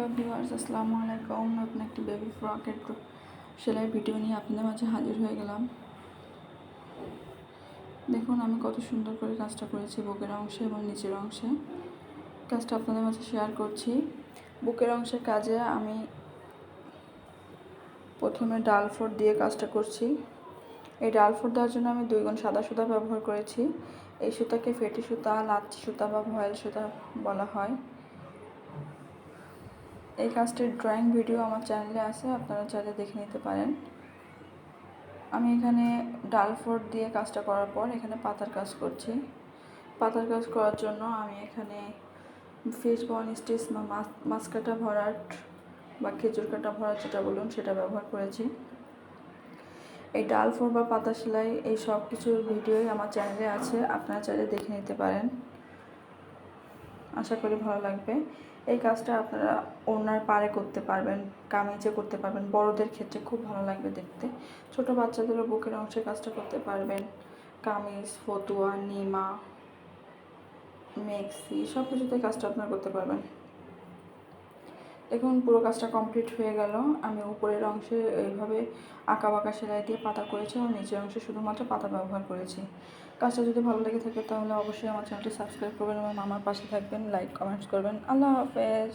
Hello viewers, আসসালামু আলাইকুম। নতুন একটি বেবি ফ্রকের সেলাই ভিডিও নিয়ে আপনাদের মাঝে হাজির হয়ে গেলাম। দেখুন, আমি কত সুন্দর করে কাজটা করেছি বুকের অংশে এবং নিচের অংশে। কাজটা আপনাদের মাঝে শেয়ার করছি। বুকের অংশের কাজে আমি প্রথমে ডাল ফোর দিয়ে কাজটা করছি। এই ডাল ফোর দেওয়ার জন্য আমি দুই গুণ সাদা সুতা ব্যবহার করেছি। এই সুতাকে ফেটি সুতা, লাচ্ছি সুতা বা ভয়েল সুতা বলা হয়। এই কাজটির ড্রয়িং ভিডিও আমার চ্যানেলে আছে, আপনারা চাইলে দেখে নিতে পারেন। আমি এখানে ডাল ফোর্ড দিয়ে কাজটা করার পর এখানে পাতার কাজ করছি। পাতার কাজ করার জন্য আমি এখানে ফিশ বন স্টিচ মাছ কাটা ভরাট বা খেজুর কাটা ভরাট যেটা বলুন সেটা ব্যবহার করেছি। এই ডাল ফোর বা পাতা সেলাই এই সব কিছুর ভিডিওই আমার চ্যানেলে আছে, আপনারা চাইলে দেখে নিতে পারেন। আশা করি ভালো লাগবে। এই কাজটা আপনারা ওনার পারে করতে পারবেন, কামিজে করতে পারবেন। বড়দের ক্ষেত্রে খুব ভালো লাগবে দেখতে। ছোট বাচ্চাদেরও বুকের অংশের কাজটা করতে পারবেন। কামিজ, ফতুয়া, নিমা, মেক্সি সব কিছুতে কাজটা আপনারা করতে পারবেন। দেখুন, পুরো কাজটা কমপ্লিট হয়ে গেল। আমি উপরের অংশে এইভাবে আঁকা বাঁকা সেলাই দিয়ে পাতা করেছি এবং নিচের অংশে শুধুমাত্র পাতা ব্যবহার করেছি। কাজটা যদি ভালো লেগে থাকে তাহলে অবশ্যই আমার চ্যানেলটি সাবস্ক্রাইব করবেন এবং আমার পাশে থাকবেন লাইক কমেন্টস করবেন। আল্লাহ হাফেজ!